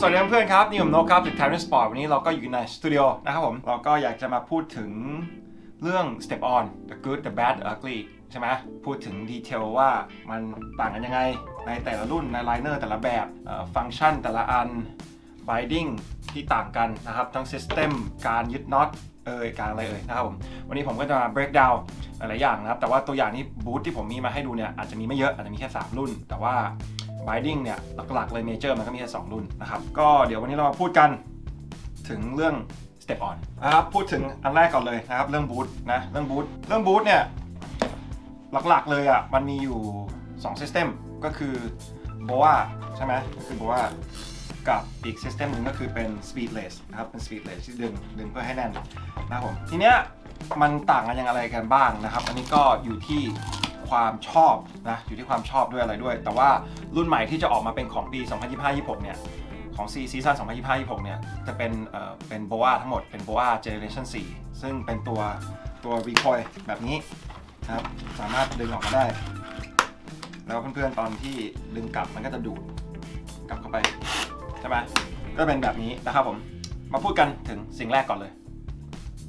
สวัสดีเพื่อนครับนี่ผมโนกครับจาก Time Sport วันนี้เราก็อยู่ในสตูดิโอนะครับผม เราก็อยากจะมาพูดถึงเรื่อง Step On the Good the Bad the Ugly ใช่ไหมพูดถึงดีเทลว่ามันต่างกันยังไง ในแต่ละรุ่นในไลเนอร์แต่ละแบบฟังก์ชันแต่ละอัน binding ที่ต่างกันนะครับ ทั้ง System การยึดน็อตเอ่ยการอะไรเอ่ยนะครับผมวันนี้ผมก็จะมา break down หลายๆอย่างนะครับ แต่ว่าตัวอย่างนี้บูธที่ผมมีมาให้ดูเนี่ยอาจจะมีไม่เยอะอาจจะมีแค่ 3 รุ่น แต่ว่า binding เนี่ยหลักๆเลย major มันก็มีแค่2รุ่นนะครับ ก็เดี๋ยววันนี้เรามาพูดกันถึงเรื่อง step on นะครับพูดถึงอันแรกก่อนเลยนะครับ เรื่องบูธนะเรื่องบูธเรื่องบูธเนี่ยหลักๆเลยอะมันมีอยู่2 system ก็คือ boa ใช่ไหมก็คือ boa กับอีก system หนึ่งก็คือเป็น speedless นะครับเป็น speedless ที่ดึงดึงเพื่อให้แน่นนะครับผมทีเนี้ยมันต่างกันยังอะไรกันบ้างนะครับ อันนี้ก็อยู่ที่ ความชอบนะอยู่ที่ความชอบด้วยอะไรด้วย แต่ว่ารุ่นใหม่ที่จะออกมาเป็นของปี 2025-26 เนี่ยของซีซีซั่น2025-26 เนี่ยจะเป็นเอ่อเป็น boa ทั้งหมดเป็น boa generation 4ซึ่งเป็นตัวตัว recoil แบบนี้นะครับสามารถดึงออกมาได้ แล้วเพื่อนๆตอนที่ดึงกลับมันก็จะดูดกลับเข้าไปใช่ไหมก็เป็นแบบนี้นะครับผมมาพูดกันถึงสิ่งแรกก่อนเลย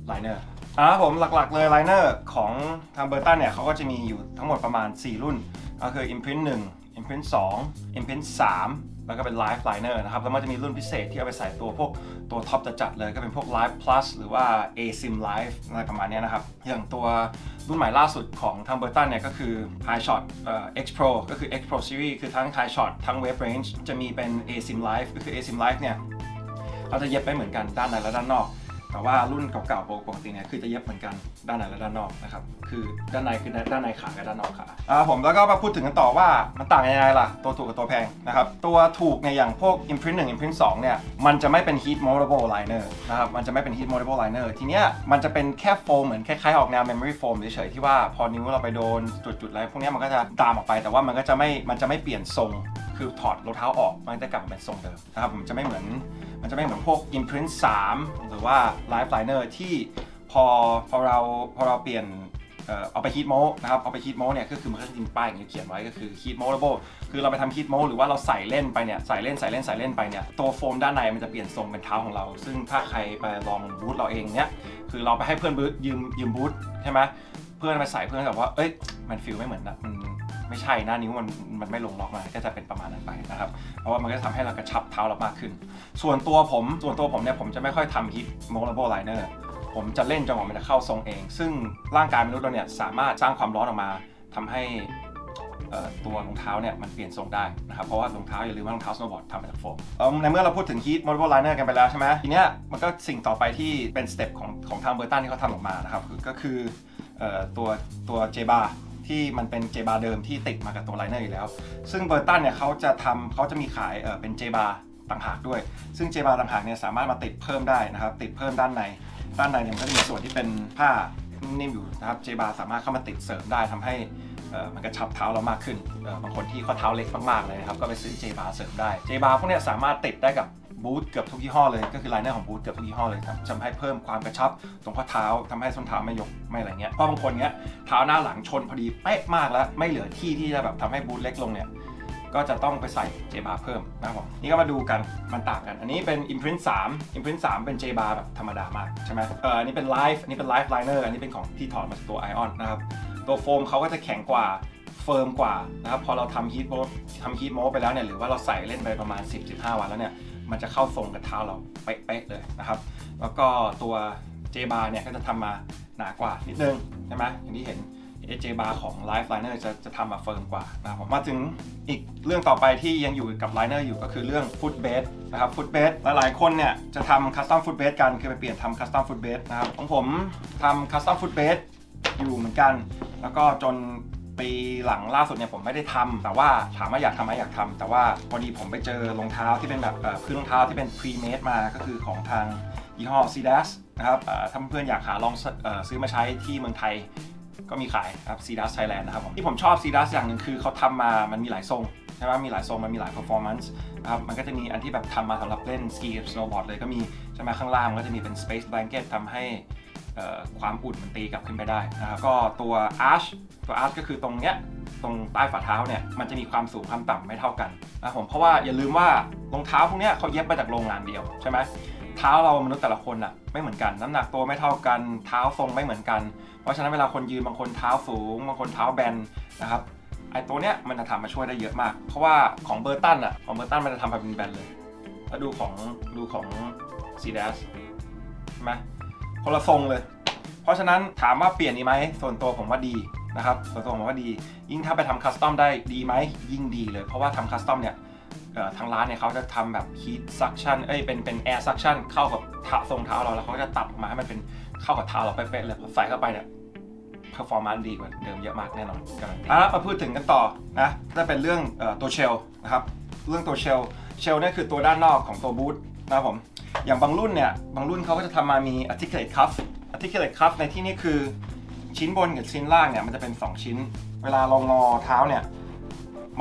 ไลเนอร์ อ่าผมหลักๆเลยไลเนอร์ของทางเบอร์ตันเนี่ยเขาก็จะมีอยู่ทั้งหมดประมาณ 4 รุ่น ก็คือ Imprint 1 Imprint 2 Imprint 3 แล้วก็เป็น Live Liner นะครับ แล้วมันจะมีรุ่นพิเศษที่เอาไปใส่ตัวพวกตัวท็อปจัดๆเลยก็เป็นพวก Live Plus หรือว่า ASIM Live อะไรประมาณนี้นะครับ อย่างตัวรุ่นใหม่ล่าสุดของทางเบอร์ตันเนี่ยก็คือ High Shot เอ่อ X Pro ก็คือ X Pro Series คือทั้ง High Shot ทั้ง Wave Range จะมีเป็น ASIM Live ก็คือ ASIM Live เนี่ยเราจะเย็บไปเหมือนกันด้านในและด้านนอก แต่ว่ารุ่นเก่าๆปกติเนี่ยคือจะเย็บเหมือนกันด้านในและด้านนอกนะครับคือด้านในคือด้านในขากับด้านนอกขาอ่าผมแล้วก็มาพูดถึงกันต่อว่ามันต่างยังไงล่ะตัวถูกกับตัวแพงนะครับตัวถูกเนี่ยอย่างพวก imprint 1 imprint 2เนี่ยมันจะไม่เป็น heat moldable liner นะครับมันจะไม่เป็น heat moldable liner ทีเนี้ยมันจะเป็นแค่โฟมเหมือนคล้ายๆออกแนว memory foam เฉยๆที่ว่าพอนิ้วเราไปโดนจุดๆอะไรพวกนี้มันก็จะตามออกไปแต่ว่ามันก็จะไม่มันจะไม่เปลี่ยนทรง คือถอดรองเท้าออกมันจะกลับมาเป็นทรงเดิมนะครับผมจะไม่เหมือนมันจะไม่เหมือนพวก imprint 3 หรือว่า live liner ที่พอพอเราพอเราเปลี่ยนเอ่อเอาไป heat mold นะครับเอาไป heat mold เนี่ยก็คือมันก็จะมีป้ายอย่างนี้เขียนไว้ก็คือ heat moldable คือเราไปทำ heat mold หรือว่าเราใส่เล่นไปเนี่ยใส่เล่นใส่เล่นใส่เล่นไปเนี่ยตัวโฟมด้านในมันจะเปลี่ยนทรงเป็นเท้าของเรา ซึ่งถ้าใครไปลองบูทเราเองเนี่ยคือเราไปให้เพื่อนบูทยืมยืมบูทใช่ไหมเพื่อนไปใส่เพื่อนแบบว่าเอ้ยมันฟีลไม่เหมือนนะมัน ไม่ใช่หน้านิ้วมันมันไม่ลงล็อกมาก็จะเป็นประมาณนั้นไปนะครับ เพราะว่ามันก็ทำให้เรากระชับเท้าเรามากขึ้น ส่วนตัวผมส่วนตัวผมเนี่ยผมจะไม่ค่อยทำ hit moldable liner ผมจะเล่นจนกว่ามันจะเข้าทรงเอง ซึ่งร่างกายมนุษย์เราเนี่ยสามารถสร้างความร้อนออกมาทำให้ตัวรองเท้าเนี่ยมันเปลี่ยนทรงได้นะครับเพราะว่ารองเท้าอย่าลืมว่ารองเท้า snowboard ทำมาจากโฟมในเมื่อเราพูดถึง heat moldable liner กันไปแล้วใช่ไหมทีเนี้ยมันก็สิ่งต่อไปที่เป็นสเต็ปของของทางเบอร์ตันที่เขาทำออกมานะครับก็คือตัวตัว J bar ที่มันเป็น J bar เดิมที่ติดมากับตัวไลเนอร์อยู่แล้ว ซึ่งเบอร์ตันเนี่ยเขาจะทำเขาจะมีขายเเป็น J bar ต่างหากด้วย ซึ่ง J bar ต่างหากเนี่ยสามารถมาติดเพิ่มได้นะครับ ติดเพิ่มด้านใน ด้านในเนี่ยมันก็จะมีส่วนที่เป็นผ้านิ่มอยู่นะครับ J bar สามารถเข้ามาติดเสริมได้ทำให้มันกระชับเท้าเรามากขึ้น บางคนที่ข้อเท้าเล็กมากๆเลยนะครับ ก็ไปซื้อ J bar เสริมได้ J bar พวกนี้สามารถติดได้กับ บูทเกือบทุกยี่ห้อเลยก็คือไลเนอร์ของบูทเกือบทุกยี่ห้อเลยทำให้เพิ่มความกระชับ ตรงข้อเท้าทำให้ส้นเท้าไม่ยกไม่อะไรเงี้ยเพราะบางคนเนี้ยเท้าหน้าหลังชนพอดีเป๊ะมากแล้ว ไม่เหลือที่ที่จะแบบทำให้บูทเล็กลงเนี่ยก็จะต้องไปใส่เจบาเพิ่มนะครับผมนี่ก็มาดูกันมันต่างกัน อันนี้เป็น Imprint 3 Imprint 3 เป็นเจบาแบบธรรมดามากใช่ไหมเอออันนี้เป็น Live อันนี้เป็น Live Liner อันนี้เป็นของที่ถอดมาจากตัว Ion นะครับตัวโฟมเขาก็จะแข็งกว่าเฟิร์มกว่านะครับพอเราทำฮีทโมทำฮีทโมไปแล้วเนี่ยหรือว่าเราใส่เล่นไปประมาณ 10-15 วันแล้วเนี่ย มันจะเข้าทรงกับเท้าเราเป๊ะเลยนะครับ แล้วก็ตัวเจบาเนี่ยก็จะทำมาหนากว่านิดนึงใช่ไหมอย่างที่เห็นเจบาของ Life Liner จะจะทำมาเฟิร์มกว่านะครับมมาถึงอีกเรื่องต่อไปที่ยังอยู่กับ Liner อยู่ก็คือเรื่อง Foot Base นะครับ Foot Base หลายๆคนเนี่ยจะทำ Custom Foot Base กันคือไปเปลี่ยนทำ Custom Foot Base นะครับของผมทำ Custom Foot Base อยู่เหมือนกัน แล้วก็จน ปีหลังล่าสุดเนี่ยผมไม่ได้ทำแต่ว่าถามว่าอยากทำไหมอยากทำแต่ว่าพอดีผมไปเจอรองเท้าที่เป็นแบบเอ่อพื้นรองเท้าที่เป็น pre-made มาก็คือของทางยี่ห้อ c d a s นะครับเอ่อถ้าเพื่อนๆอยากหาลองซื้อเอ่อซื้อมาใช้ที่เมืองไทยก็มีขายครับ c d a s Thailand นะครับผมที่ผมชอบ c d a s อย่างหนึ่งคือเขาทำมามันมีหลายทรงใช่ไหมมีหลายทรงมันมีหลาย performance นะครับมันก็จะมีอันที่แบบทำมาสำหรับเล่นสกีกับ snowboard เลยก็มีใช่ไหมข้างล่างมันก็จะมีเป็น space blanket ทำให้ ความอุ่นมันตีกลับขึ้นไปได้นะครับก็ตัว arch ตัว arch ก็คือตรงเนี้ยตรงใต้ฝ่าเท้าเนี่ยมันจะมีความสูงความต่ำไม่เท่ากันนะผมเพราะว่าอย่าลืมว่ารองเท้าพวกเนี้ยเขาเย็บมาจากโรงงานเดียวใช่ไหมเท้าเรามนุษย์แต่ละคนอะไม่เหมือนกัน น้ำหนักตัวไม่เท่ากัน เท้าทรงไม่เหมือนกัน เพราะฉะนั้นเวลาคนยืนบางคนเท้าสูงบางคนเท้าแบนนะครับไอ้ตัวเนี้ยมันจะทำมาช่วยได้เยอะมาก เพราะว่าของเบอร์ตันอะของเบอร์ตันมันจะทำมาเป็นแบนเลยแล้วดูของดูของซีเดสใช่ไหม คนละทรงเลย เพราะฉะนั้นถามว่าเปลี่ยนดีไหมส่วนตัวผมว่าดีนะครับส่วนตัวผมว่าดี ยิ่งถ้าไปทำคัสตอมได้ดีไหมยิ่งดีเลย เพราะว่าทำคัสตอมเนี่ยเอ่อทางร้านเนี่ยเขาจะทำแบบ heat suction เอ้ยเป็นเป็น air suction เข้ากับเท้าทรงเท้าเราแล้วเขาก็จะตัดออกมาให้มันเป็นเข้ากับเท้าเราเป๊ะๆเลยพอใส่เข้าไปเนี่ย performance ดีกว่าเดิมเยอะมากแน่นอนการันตีอะมาพูดถึงกันต่อนะจะเป็นเรื่องเอ่อตัวเชลนะครับ เรื่องตัวเชลเชลเนี่ยคือตัวด้านนอกของตัวบูทนะครับผม อย่างบางรุ่นเนี่ย บางรุ่นเขาก็จะทำมามี articulate cuff articulate cuff ในที่นี้คือชิ้นบนกับชิ้นล่างเนี่ยมันจะเป็น 2 ชิ้น เวลาเรางอเท้าเนี่ย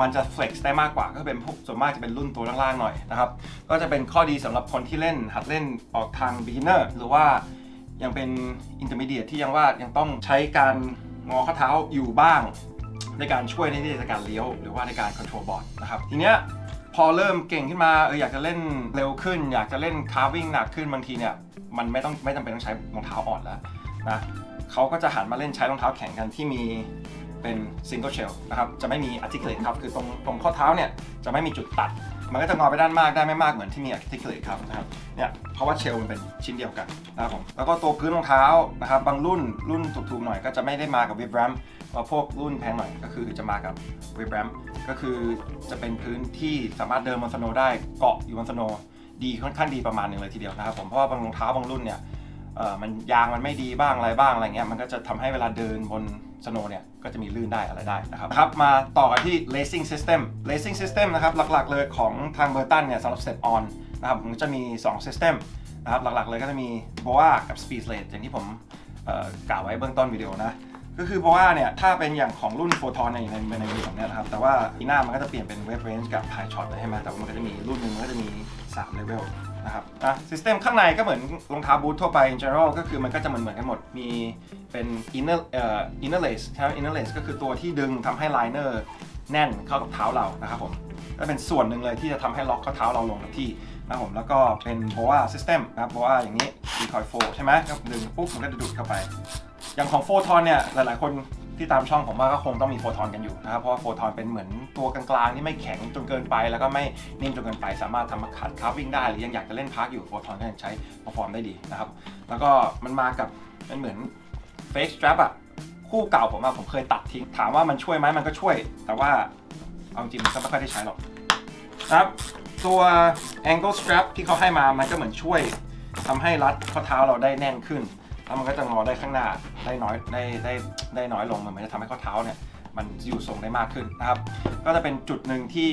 มันจะ flex ได้มากกว่า ก็เป็นพวกส่วนมากจะเป็นรุ่นตัวล่างๆหน่อยนะครับ ก็จะเป็นข้อดีสำหรับคนที่เล่นหัดเล่นออกทาง beginner หรือว่ายังเป็น intermediate ที่ยังว่ายังต้องใช้การงอข้อเท้าอยู่บ้าง ในการช่วยในที่ในการเลี้ยว หรือว่าในการ control board นะครับ ทีเนี้ย พอเริ่มเก่งขึ้นมาเอออยากจะเล่นเร็วขึ้น อยากจะเล่นคาร์วิ่งหนักขึ้นบางทีเนี่ยมันไม่ต้องไม่จำเป็นต้องใช้รองเท้าอ่อนแล้วนะเขาก็จะหันมาเล่นใช้รองเท้าแข็งกันที่มีเป็นซิงเกิลเชลนะครับจะไม่มีอาร์ติเคิลครับคือตรงตรงข้อเท้าเนี่ยจะไม่มีจุดตัด มันก็จะงอไปด้านมากได้ไม่มากเหมือนที่มี articulate ครับนะครับเนี่ยเพราะว่าเชลมันเป็นชิ้นเดียวกันนะครับผมแล้วก็ตัวพื้นรองเท้านะครับบางรุ่นรุ่นถูกๆหน่อยก็จะไม่ได้มากับ Vib Ram พวกรุ่นแพงหน่อยก็คือจะมากับ Vib Ram ก็คือจะเป็นพื้นที่สามารถเดินบนสโนว์ได้เกาะอยู่บนสโนดีค่อนข้างดีประมาณหนึ่งเลยทีเดียวนะครับผมเพราะว่าบางรองเท้าบางรุ่นเนี่ยเอ่อมันยางมันไม่ดีบ้างอะไรบ้างอะไรเงี้ยมันก็จะทำให้เวลาเดินบน สโนว์เนี่ยก็จะมีลื่นได้อะไรได้นะครับครับมาต่อกันที่ lacing system lacing system นะครับหลักๆเลยของทางเบอร์ตันเนี่ยสำหรับ step on นะครับผมจะมี 2 system นะครับหลักๆเลยก็จะมี BOA กับ speed late อย่างที่ผมกล่าวไว้เบื้องต้นวิดีโอนะ ก็คือ BOA เนี่ยถ้าเป็นอย่างของรุ่นโฟทอนในในในมือผมเนี่ยนะครับแต่ว่าปีหน้ามันก็จะเปลี่ยนเป็น wave range กับ high shot เลยใช่ไหมแต่ว่ามันก็จะมีรุ่นหนึ่งมันก็จะมี3 level นะครับอะ system ข้างในก็เหมือนรองเท้าบูททั่วไป in general ก็คือมันก็จะเหมือนเหมือนกันหมดมีเป็น inner เอ่อ inner lace ใช่ไหม inner lace ก็คือตัวที่ดึงทำให้ liner แน่นเข้ากับเท้าเรานะครับผมก็เป็นส่วนหนึ่งเลยที่จะทำให้ล็อกข้อเท้าเราลงกับที่นะครับผมแล้วก็เป็น BOA system นะครับ BOA อย่างนี้ decoy four ใช่ไหมก็ดึงปุ๊บมันก็จะดูดเข้าไป อย่างของโฟทอนเนี่ยหลายๆ คนที่ตามช่องผมว่าก็คงต้องมีโฟทอนกันอยู่นะครับเพราะว่าโฟทอนเป็นเหมือนตัวกลางๆที่ไม่แข็งจนเกินไป แล้วก็ไม่นิ่มจนเกินไป สามารถทำมาขัดคาร์วิ่งได้หรือยังอยากจะเล่นพาร์คอยู่โฟทอนก็ยังใช้พอร์ฟอร์มได้ดีนะครับแล้วก็มันมากับเป็นเหมือนเฟกสตร p อะคู่เก่าผมอะผมเคยตัดทิ้งถามว่ามันช่วยไหมมันก็ช่วย แต่ว่าเอาจริงมันก็ไม่ค่อยได้ใช้หรอกนะครับตัว angle strap ที่เขาให้มามันก็เหมือนช่วยทำให้รัดข้อเท้าเราได้แน่นขึ้น แล้วมันก็จะงอได้ข้างหน้าได้น้อยได้ได้ได้น้อยลงมันเหมือนจะทำให้ข้อเท้าเนี่ยมันอยู่ทรงได้มากขึ้นนะครับ ก็จะเป็นจุดหนึ่งที่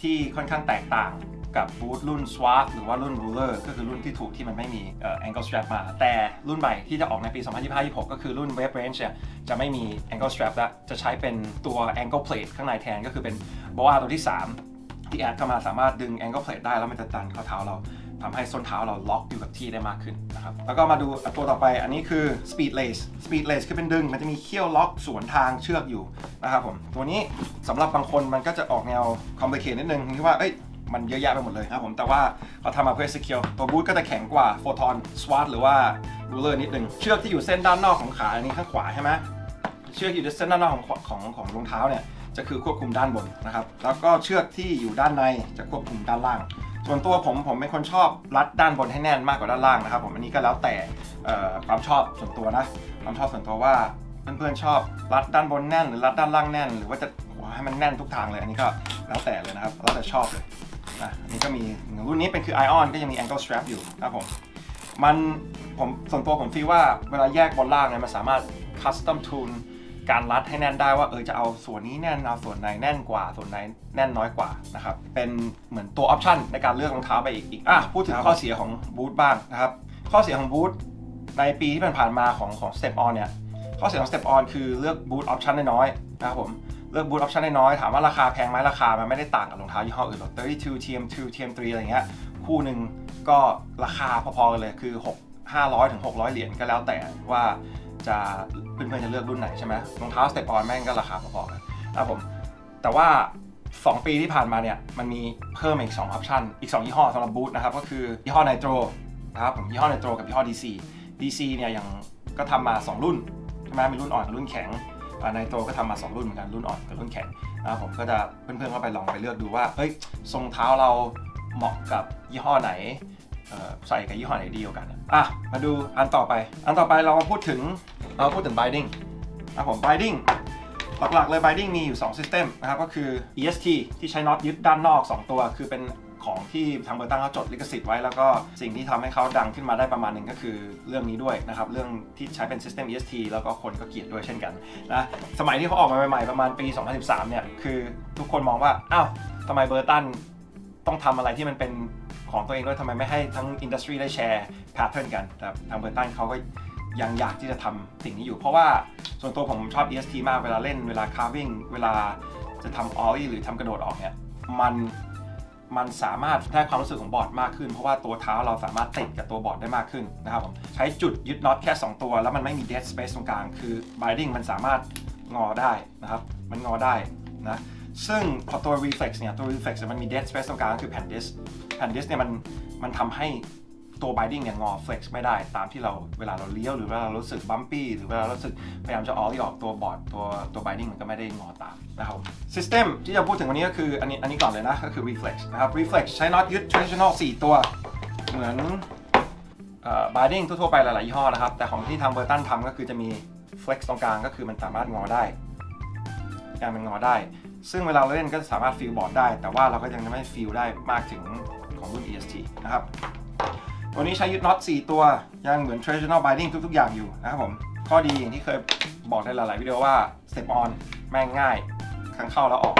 ที่ค่อนข้างแตกต่างกับบูทรุ่น Swat หรือว่ารุ่น Ruler ก็คือรุ่นที่ถูกที่มันไม่มีเอ่อ ankle strap มา แต่รุ่นใหม่ที่จะออกในปี 2025-26 ก็คือรุ่น Wave Range เนี่ยจะไม่มี ankle strap แล้ว จะใช้เป็นตัว ankle plate ข้างในแทนก็คือเป็น BOA ตัวที่ 3 ที่แอดเข้ามาสามารถดึง ankle plate ได้แล้วมันจะดันข้อเท้าเราทำให้ส้นเท้าเราล็อกอยู่กับที่ได้มากขึ้นนะครับ แล้วก็มาดูตัวต่อไปอันนี้คือ speed lace speed lace คือเป็นดึง มันจะมีเขี้ยวล็อกสวนทางเชือกอยู่นะครับผม ตัวนี้สำหรับบางคนมันก็จะออกแนว complicated นิดนึงที่ว่าเอ้ยมันเยอะแยะไปหมดเลยนะครับผม แต่ว่าเขาทำมาเพื่อ secure ตัวบูทก็จะแข็งกว่า photon swat หรือว่า ruler นิดนึง เชือกที่อยู่เส้นด้านนอกของขาอันนี้ข้างขวาใช่ไหมเชือกอยู่ในเส้นด้านนอกของของของรองเท้าเนี่ย จะคือควบคุมด้านบนนะครับ แล้วก็เชือกที่อยู่ด้านในจะควบคุมด้านล่าง ส่วนตัวผมผมเป็นคนชอบรัดด้านบนให้แน่นมากกว่าด้านล่างนะครับ ผมอันนี้ก็แล้วแต่ความชอบส่วนตัวนะความชอบส่วนตัวว่าเพื่อนๆชอบรัดด้านบนแน่นหรือรัดด้านล่างแน่น หรือว่าจะให้มันแน่นทุกทางเลยอันนี้ก็แล้วแต่เลยนะครับแล้วแต่ชอบเลยนะอันนี้ก็มีรุ่นนี้เป็นคือ Ion ก็ยังมี ankle strap อยู่นะผมมันผมส่วนตัวผมฟีว่าเวลาแยกบนล่างเนี่ยมันสามารถ custom tune การรัดให้แน่นได้ว่าเออจะเอาส่วนนี้แน่นเอาส่วนไหนแน่นกว่าส่วนไหนแน่นน้อยกว่านะครับเป็นเหมือนตัวออปชันในการเลือกรองเท้าไปอีกอีกอะพูดถึงข้อเสียของบูทบ้างนะครับข้อเสียของบูทในปีที่ผ่านมาของของ Step On เนี่ยข้อเสียของ Step On คือเลือกบูทออปชันน้อยนะครับผมเลือกบูทออปชันน้อยถามว่าราคาแพงไหมราคามันไม่ได้ต่างกับรองเท้ายี่ห้ออื่นหรอก32 TM2 TM3 อะไรเงี้ยคู่หนึ่งก็ราคาพอๆกันเลยคือ 6 500ถึง600 เหรียญก็แล้วแต่ว่า จะเพื่อนๆจะเลือกรุ่นไหนใช่ไหมรองเท้า Step On แม่งก็ราคาพอๆกันนะครับผมแต่ว่า 2 ปีที่ผ่านมาเนี่ยมันมีเพิ่มอีก2ออปชันอีก 2 ยี่ห้อสำหรับบูทนะครับก็คือยี่ห้อไนโตรนะครับผมยี่ห้อไนโตรกับยี่ห้อ DC DC เนี่ยยังก็ทำมา 2 รุ่นใช่ไหมมีรุ่นอ่อนกับรุ่นแข็งไนโตรก็ทำมา 2 รุ่นเหมือนกันรุ่นอ่อนกับรุ่นแข็งนะครับผมก็จะเพื่อนๆก็ไปลองไปเลือกดูว่าเฮ้ยทรงเท้าเราเหมาะกับยี่ห้อไหน ใส่กับยี่ห้อไหนดีกว่ากัน อะ มาดูอันต่อไป อันต่อไปเรามาพูดถึงเราพูดถึง binding นะผม binding หลักๆเลย binding มีอยู่ 2 system นะครับ ก็คือ EST ที่ใช้น็อตยึดด้านนอก 2 ตัว คือเป็นของที่ทางเบอร์ตันเขาจดลิขสิทธิ์ไว้แล้วก็สิ่งที่ทำให้เขาดังขึ้นมาได้ประมาณหนึ่งก็คือเรื่องนี้ด้วยนะครับ เรื่องที่ใช้เป็น system EST แล้วก็คนก็เกลียดด้วยเช่นกันนะสมัยที่เขาออกมาใหม่ๆ ประมาณปี 2013 เนี่ย คือทุกคนมองว่า อ้าวทำไมเบอร์ตันต้องทำอะไรที่มันเป็น ของตัวเองด้วยทำไมไม่ให้ทั้งอินดัสทรีได้แชร์แพทเทิร์นกันแต่ทางเบอร์ตันเขาก็ยังอยากที่จะทำสิ่งนี้อยู่ เพราะว่าส่วนตัวผมชอบ EST มากเวลาเล่นเวลา carving เวลาจะทำ ollie หรือทำกระโดดออกเนี่ยมันมันสามารถได้ความรู้สึกของบอร์ดมากขึ้น เพราะว่าตัวเท้าเราสามารถติดกับตัวบอร์ดได้มากขึ้นนะครับผมใช้จุดยึดน็อตแค่ 2 ตัว แล้วมันไม่มี dead space ตรงกลาง คือ binding มันสามารถงอได้นะครับ มันงอได้นะ ซึ่งพอตัว reflex เนี่ยตัว reflex เนี่ยมันมี dead space ตรงกลางก็คือแผ่น disk แผ่น disk เนี่ยมันมันทำให้ตัว binding เนี่ยงอ flex ไม่ได้ตามที่เราเวลาเราเลี้ยวหรือเวลาเรารู้สึก bumpy หรือเวลาเรารู้สึกพยายามจะ ollie ออกตัวบอร์ดตัวตัว binding มันก็ไม่ได้งอตามนะครับ system ที่จะพูดถึงวันนี้ก็คืออันนี้อันนี้ก่อนเลยนะก็คือ reflex นะครับ reflex ใช้น็อตยึด traditional 4 ตัวเหมือนเอ่อ binding ทั่วๆไปหลายๆยี่ห้อนะครับ แต่ของที่ทางเบอร์ตันทำก็คือจะมี flex ตรงกลางก็คือมันสามารถงอได้การมันงอได้ ซึ่งเวลาเราเล่นก็สามารถฟีลบอร์ดได้ แต่ว่าเราก็ยังไม่ฟีลได้มากถึงของรุ่น EST นะครับ ตัวนี้ใช้ยึดน็อต 4 ตัว ยังเหมือน traditional binding ทุก ๆ อย่างอยู่นะครับผม ข้อดีอย่างที่เคยบอกในหลาย ๆ วิดีโอว่า step on แม่งง่ายครั้งเข้าแล้วออก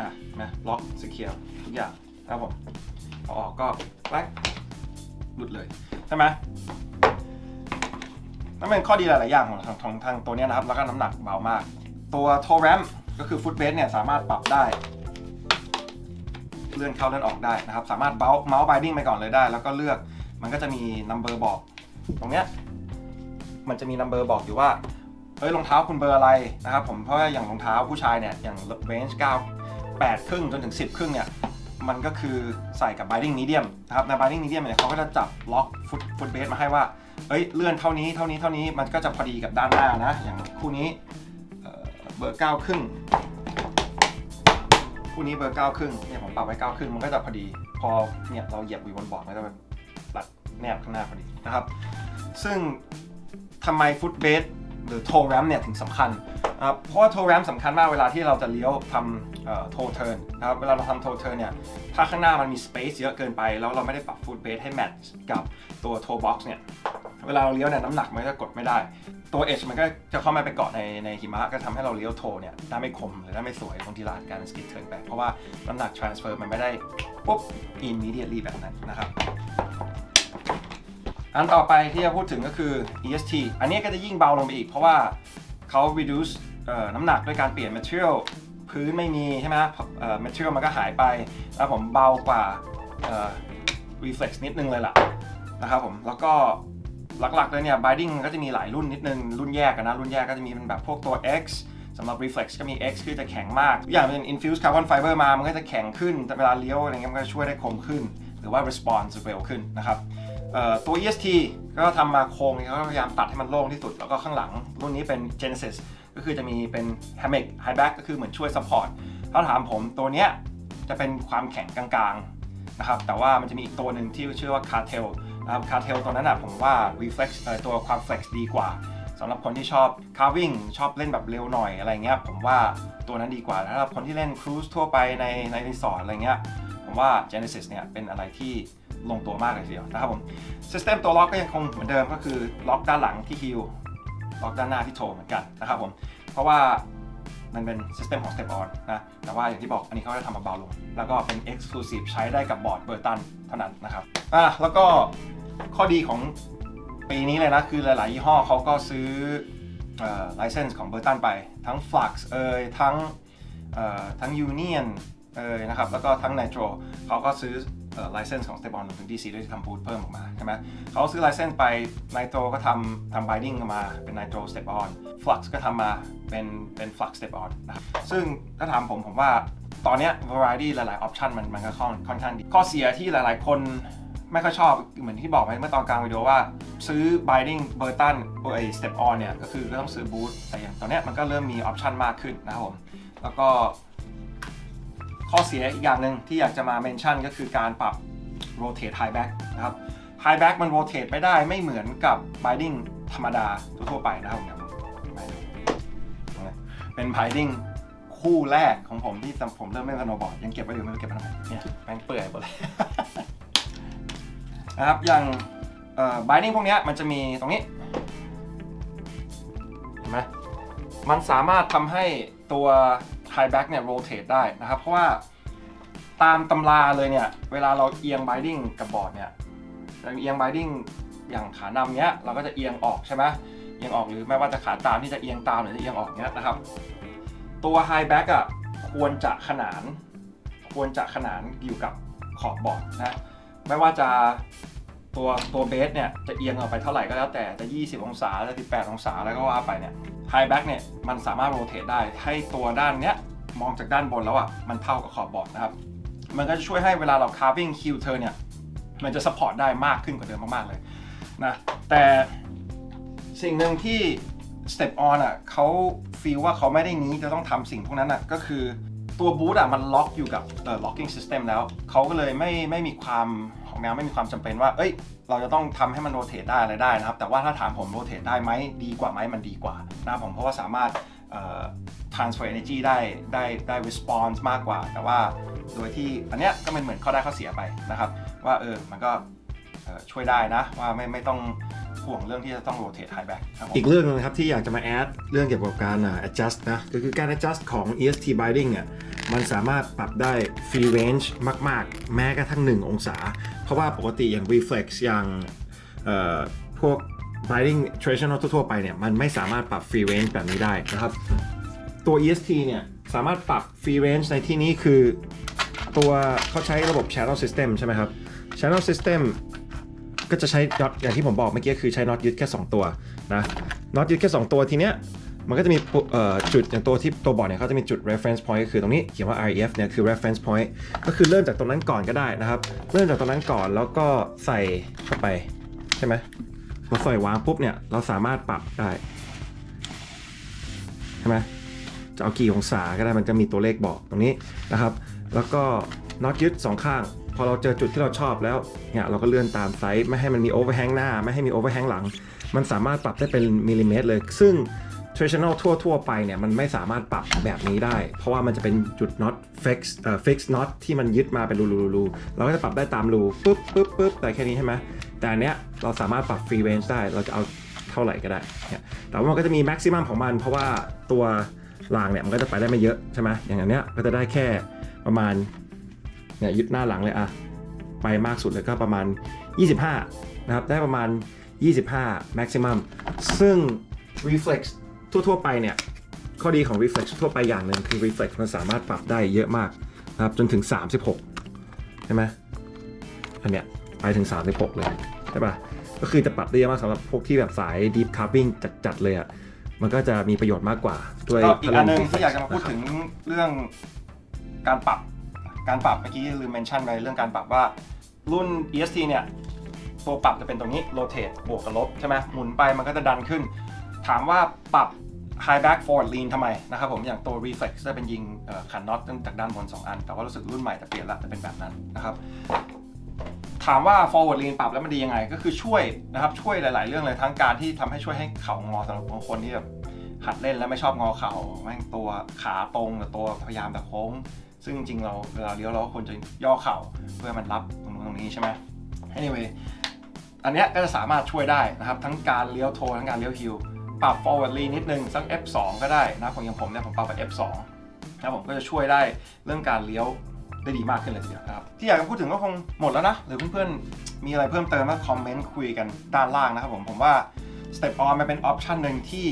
อะนะล็อกสเคียทุกอย่างนะครับผมพอออกก็แป๊กหลุดเลย ใช่ไหม นั่นเป็นข้อดีหลาย ๆ อย่างของทางของทางตัวนี้นะครับ แล้วก็น้ำหนักเบามาก ตัวโทแรมก็คือฟุตเบสเนี่ยสามารถปรับได้ เลื่อนเข้าเลื่อนออกได้นะครับ สามารถเมาส์เมาส์ไบดิ้งไปก่อนเลยได้ แล้วก็เลือกมันก็จะมีนัมเบอร์บอก ตรงเนี้ยมันจะมีนัมเบอร์บอกอยู่ว่าเฮ้ยรองเท้าคุณเบอร์อะไรนะครับผมเพราะว่าอย่างรองเท้าผู้ชายเนี่ยอย่างเรนจ์9 8ครึ่งจนถึง10ครึ่งเนี่ย มันก็คือใส่กับ binding medium นะครับใน binding medium เนี่ยเขาก็จะจับล็อกฟุตฟุตเบสมาให้ว่าเอ้ยเลื่อนเท่านี้เท่านี้เท่านี้มันก็จะพอดีกับด้านหน้านะ อย่างคู่นี้เบอ่อเบอร์9ครึ่งคู่นี้เบอร์9ครึ่งเนี่ยผมปรับไว้9ครึ่งมันก็จะพอดีพอเนี่ยเราเหยียบอยู่บนบอร์ดมันก็จะแบบหลัดแนบข้างหน้าพอดีนะครับ ซึ่งทำไมฟุตเบสหรือโทแรมเนี่ยถึงสำคัญนะครับเพราะว่าโทแรมสำคัญมากเวลาที่เราจะเลี้ยวทำ โทเทิร์นนะครับเวลาเราทำโทเทิร์นเนี่ยถ้าข้างหน้ามันมีสเปซเยอะเกินไป แล้วเราไม่ได้ปรับฟุตเบสให้แมทช์กับตัวโทบ็อกซ์เนี่ยเวลาเราเลี้ยวเนี่ยน้ำหนักมันก็กดไม่ได้ ตัว H มันก็จะเข้ามาไปเกาะในในหิมะก็ทำให้เราเลี้ยวโทเนี่ยได้ไม่คมหรือได้ไม่สวยบางทีเราอาจการสกิดเทิร์นแบกเพราะว่าน้ำหนัก transfer มันไม่ได้ปุ๊บ immediately แบบนั้นนะครับอันต่อไปที่จะพูดถึงก็คือ EST อันนี้ก็จะยิ่งเบาลงไปอีก เพราะว่าเขา reduce เอ่อน้ำหนักด้วยการเปลี่ยน material พื้นไม่มีใช่ไหมเอ่อ material มันก็หายไปแล้วผมเบากว่าเอ่อ reflex นิดนึงเลยล่ะนะครับผมแล้วก็หลักๆเลยเนี่ย binding ก็จะมีหลายรุ่นนิดนึง รุ่นแยกกันนะ รุ่นแยกก็จะมีเป็นแบบพวกตัว X สำหรับ reflex ก็มี X คือจะแข็งมากทุกอย่างเป็น infused carbon fiber มา มันก็จะแข็งขึ้นแต่เวลาเลี้ยวอะไรเงี้ยมันก็ช่วยได้คมขึ้น หรือว่า response เร็วขึ้นนะครับตัว EST ก็ทำมาโครงเขาก็พยายามตัดให้มันโล่งที่สุด แล้วก็ข้างหลังรุ่นนี้เป็น Genesis ก็คือจะมีเป็น hammock high back ก็คือเหมือนช่วย support ถ้าถามผมตัวเนี้ยจะเป็นความแข็งกลางๆนะครับแต่ว่ามันจะมีอีกตัวหนึ่งที่ชื่อว่า Cartel นะครับ Cartel ตัวนั้นอะผมว่า reflex ตัวความ flex ดีกว่าสำหรับคนที่ชอบ carving ชอบเล่นแบบเร็วหน่อยอะไรเงี้ยผมว่าตัวนั้นดีกว่าสำหรับคนที่เล่น cruise ทั่วไปในในรีสอร์ทอะไรเงี้ยผมว่า Genesis เนี่ยเป็นอะไรที่ลงตัวมากเลยทีเดียวนะครับผมซิสเต็มตัวล็อกก็ยังคงเหมือนเดิมก็คือล็อกด้านหลังที่ฮิล ล็อกด้านหน้าที่โถเหมือนกันนะครับผมเพราะว่ามันเป็นซิสเต็มของ Step On นะแต่ว่าอย่างที่บอกอันนี้เขาจะทำมาเบาลง แล้วก็เป็น Exclusive ใช้ได้กับบอร์ดเบอร์ตันเท่านั้นนะครับอะแล้วก็ข้อดีของปีนี้เลยนะ คือหลาย ๆ ยี่ห้อเขาก็ซื้อเอ่อ license ของเบอร์ตันไป ทั้ง Flux เอ่ยทั้งทั้ง Union เอ่ยนะครับแล้วก็ทั้ง Nitro เขาก็ซื้อ เอ่อ license ของ Step On รวมถึง DC ด้วยที่ทำบูทเพิ่มออกมาใช่ไหมเขาซื้อ license ไป Nitro ก็ทำทำ binding มาเป็น Nitro Step On Flux ก็ทำมาเป็นเป็น Flux Step On นะครับซึ่งถ้าถามผมผมว่าตอนนี้ variety หลายๆ option มันมันก็ค่อนค่อนข้างดี ข้อเสียที่หลายๆ คนไม่ค่อยชอบเหมือนที่บอกไปเมื่อตอนกลางวิดีโอว่า ซื้อ binding Burton ไอ้ Step On เนี่ย ก็คือก็ต้องซื้อบูทแต่อย่างตอนนี้มันก็เริ่มมี option มากขึ้นนะครับผม แล้วก็ ข้อเสียอีกอย่างหนึ่งที่อยากจะมาเมนชั่นก็คือการปรับ rotate high back นะครับ high back มัน rotate ไม่ได้ไม่เหมือนกับ binding ธรรมดาทั่วไปนะครับผมเดี๋ยเป็น binding คู่แรกของผมที่ผมเริ่มเล่นสโนบอร์ดยังเก็บไว้อยู่ไม่รู้เก็บไว้ทำไมเนี่ยแม่งเปื่อยหมดเลยนะครับอย่างเอ่อ binding พวกนี้มันจะมีตรงนี้เห็นไหมมันสามารถทำให้ตัว high back เนี่ย rotate ได้นะครับ เพราะว่าตามตำราเลยเนี่ย เวลาเราเอียง binding กับบอร์ดเนี่ยเราเอียง binding อย่างขานำเนี้ยเราก็จะเอียงออกใช่ไหมเอียงออกหรือไม่ว่าจะขาตามที่จะเอียงตามหรือจะเอียงออกเนี้ยนะครับ ตัว high back อะควรจะขนาน ควรจะขนานอยู่กับขอบบอร์ดนะไม่ว่าจะ ตัวตัวเบสเนี่ยจะเอียงออกไปเท่าไหร่ก็แล้วแต่จะ 20 องศาจะ18 องศาแล้วก็ว่าไปเนี่ยไฮแบ็กเนี่ยมันสามารถโรเตทได้ให้ตัวด้านเนี้ยมองจากด้านบนแล้วอะมันเท่ากับขอบบอร์ดนะครับ มันก็จะช่วยให้เวลาเรา carving Q turn เนี่ยมันจะ support ได้มากขึ้นกว่าเดิมมากๆเลยนะแต่สิ่งหนึ่งที่ step on อะเขาฟีลว่าเขาไม่ได้นี้จะต้องทำสิ่งพวกนั้นอะก็คือตัวบูทอะมันล็อกอยู่กับเอ่อ locking system แล้วเขาก็เลยไม่ไม่มีความ แนวไม่มีความจำเป็นว่า เอ้ย เราจะต้องทำให้มันโรเตทได้อะไรได้นะครับ แต่ว่าถ้าถามผมโรเตทได้ไหมดีกว่าไหมมันดีกว่านะครับผมเพราะว่าสามารถเอ่อ transfer energy ได้ได้ได้ response มากกว่า แต่ว่าโดยที่อันเนี้ยก็เป็นเหมือนข้อได้ข้อเสียไปนะครับ ว่าเออมันก็ช่วยได้นะว่าไม่ไม่ต้อง ห่วงเรื่องที่จะต้อง rotate high back ครับผมอีกเรื่องหนึงนะครับที่อยากจะมาแอดเรื่องเกี่ยวกับการอ่า adjust นะก็คือการ adjust ของ EST binding เนี่ยมันสามารถปรับได้ free range มาก ๆ แม้กระทั่ง 1 องศา เพราะว่าปกติอย่าง reflex อย่างพวก binding traditional ทั่วๆไปเนี่ยมันไม่สามารถปรับ free range แบบนี้ได้นะครับ ตัว EST เนี่ยสามารถปรับ free range ในที่นี้คือ ตัวเขาใช้ระบบ channel system ใช่ไหมครับ channel system ก็จะใช้น็อตอย่างที่ผมบอกเมื่อกี้คือใช้น็อตยึดแค่ 2 ตัวนะน็อตยึดแค่ 2 ตัวทีเนี้ยมันก็จะมีจุดอย่างตัวที่ตัวบอร์ดเนี่ยเขาจะมีจุด reference point ก็คือตรงนี้เขียนว่า REF เนี่ยคือ reference point ก็คือเริ่มจากตรงนั้นก่อนก็ได้นะครับ เริ่มจากตรงนั้นก่อนแล้วก็ใส่เข้าไปใช่ไหมพอใส่วางปุ๊บเนี่ยเราสามารถปรับได้ใช่ไหมจะเอากี่องศาก็ได้มันจะมีตัวเลขบอกตรงนี้นะครับ แล้วก็น็อตยึดสองข้าง พอเราเจอจุดที่เราชอบแล้วเนี่ยเราก็เลื่อนตามไซส์ไม่ให้มันมีโอเวอร์แฮงหน้า ไม่ให้มีโอเวอร์แฮงหลัง มันสามารถปรับได้เป็นมิลลิเมตรเลย ซึ่ง traditional ทั่วทั่วๆไปเนี่ยมันไม่สามารถปรับแบบนี้ได้ เพราะว่ามันจะเป็นจุดน็อต fix เอ่อ fix น็อตที่มันยึดมาเป็นรูรูรูเราก็จะปรับได้ตามรูปุ๊บปุ๊บปุ๊บแต่แค่นี้ใช่ไหมแต่อันเนี้ยเราสามารถปรับ free range ได้เราจะเอาเท่าไหร่ก็ได้เนี่ยแต่ว่ามันก็จะมี maximum ของมัน เพราะว่าตัวรางเนี่ยมันก็จะไปได้ไม่เยอะใช่ไหมอย่างอันเนี้ยก็จะได้แค่ประมาณ เนี่ยยึดหน้าหลังเลยอะไปมากสุดเลยก็ประมาณ 25 นะครับ ได้ประมาณ 25 maximum ซึ่ง reflex ทั่ว ๆ ไปเนี่ย ข้อดีของ reflex ทั่วไปอย่างหนึ่งคือ reflex มันสามารถปรับได้เยอะมากนะครับ จนถึง 36 ใช่ไหมอันเนี้ยไปถึง 36 เลย ใช่ปะก็คือจะปรับได้เยอะมากสำหรับพวกที่แบบสาย deep carving จัด ๆ เลยอะ่ะมันก็จะมีประโยชน์มากกว่า ด้วยก็อีกอันหนึ่ง reflex ที่อยากจะมาพูดถึงเรื่องการปรับ การปรับเมื่อกี้ลืมเมนชั่นไปเรื่องการปรับว่า รุ่น EST เนี่ยตัวปรับจะเป็นตรงนี้ rotate บวกกับลบใช่ไหมหมุนไปมันก็จะดันขึ้น ถามว่าปรับ high back forward lean ทำไมนะครับผมอย่างตัว reflex จะเป็นยิงขันน็อตตั้งจากด้านบน 2 อัน แต่ว่ารู้สึกรุ่นใหม่จะเปลี่ยนละจะเป็นแบบนั้นนะครับถามว่า forward lean ปรับแล้วมันดียังไง ก็คือช่วยนะครับช่วยหลาย ๆ เรื่องเลยทั้งการที่ทำให้ช่วยให้เข่างอสำหรับบางคนที่แบบหัดเล่นแล้วไม่ชอบงอเข่าแม่งตัวขาตรงกับตัวพยายามแต่โค้ง ซึ่งจริงๆเราเวลาเลี้ยวเราก็ควรจะย่อเข่าเพื่อมันรับตรงนู้นตรงนี้ใช่ไหม anyway อันเนี้ยก็จะสามารถช่วยได้นะครับ ทั้งการเลี้ยวโททั้งการเลี้ยวฮิลปรับ forward lean นิดนึงสัก F2 ก็ได้นะของอย่างผมเนี่ยผมปรับไป F2 นะผมก็จะช่วยได้เรื่องการเลี้ยวได้ดีมากขึ้นเลยทีเดียวนะครับ ที่อยากจะพูดถึงก็คงหมดแล้วนะ หรือเพื่อนๆ มีอะไรเพิ่มเติมก็คอมเมนต์คุยกันด้านล่างนะครับผมผมว่า Step On มันเป็นออปชันหนึ่งที่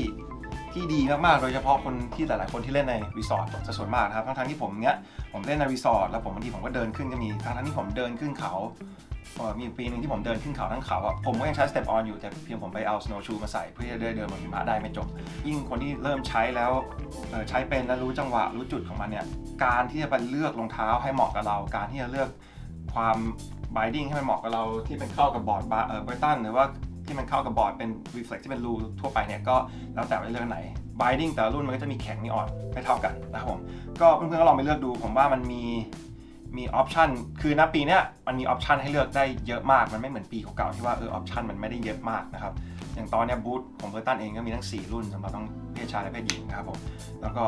ที่ดีมากๆ โดยเฉพาะคนที่หลายๆ คนที่เล่นในรีสอร์ทจะส่วนมากนะครับ ทั้งๆที่ผมเนี้ยผมเล่นในรีสอร์ทแล้วผมบางทีผมก็เดินขึ้นก็มี ทั้งๆที่ผมเดินขึ้นเขาเอ่อมีปีหนึ่งที่ผมเดินขึ้นเขาทั้งเขาอะผมก็ยังใช้ step on อนอยู่แต่เพียงผมไปเอา snow shoe มาใส่เพื่อจะได้เดินบนหิมะได้ไม่จบ ยิ่งคนที่เริ่มใช้แล้วเอ่อใช้เป็นแล้วรู้จังหวะรู้จุดของมันเนี่ยการที่จะไปเลือกรองเท้าให้เหมาะกับเรา การที่จะเลือกความ binding ให้มันเหมาะกับเราที่เป็นเข้ากับบอร์ดบาเออไบตันหรือว่า ที่มันเข้ากับบอร์ดเป็น reflex ที่เป็นรูทั่วไปเนี่ยก็แล้วแต่ว่าเลือกอันไหน binding แต่ละรุ่นมันก็จะมีแข็งมีอ่อนไม่เท่ากันนะครับผมก็เพื่อนๆก็ลองไปเลือกดู ผมว่ามันมีมีออปชันคือณปีเนี้ยมันมีออปชันให้เลือกได้เยอะมาก มันไม่เหมือนปีเก่าๆที่ว่าเออออปชันมันไม่ได้เยอะมากนะครับ อย่างตอนเนี้ยบูธของเบอร์ตันเองก็มีทั้ง 4 รุ่นสำหรับทั้งเพศชายและเพศหญิงนะครับผม แล้วก็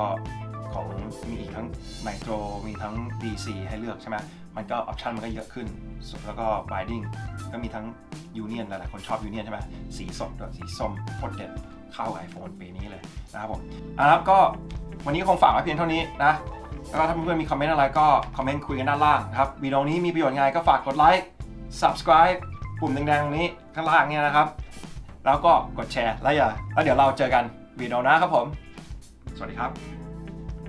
ของมีทั้งไนโตรมีทั้ง DC ให้เลือกใช่ไหมมันก็ออปชันมันก็เยอะขึ้น แล้วก็ binding ก็มีทั้งยูเนียนหลายๆคนชอบยูเนียนใช่ไหมสีสดด้วยสีส้มโคตรเด็ดเข้ากับ iPhone ปีนี้เลยนะครับผมอะครับก็วันนี้คงฝากไว้เพียงเท่านี้นะแล้วถ้าเพื่อนๆมีคอมเมนต์อะไรก็คอมเมนต์คุยกันด้านล่างนะครับวิดีโอนี้มีประโยชน์ยังไงก็ฝากกดไลค์ subscribe ปุ่มแดงๆตรงนี้ข้างล่างเนี่ยนะครับ แล้วก็กดแชร์แล้วอย่าแล้วเดี๋ยวเราเจอกันวิดีโอหน้าครับผม สวัสดีครับ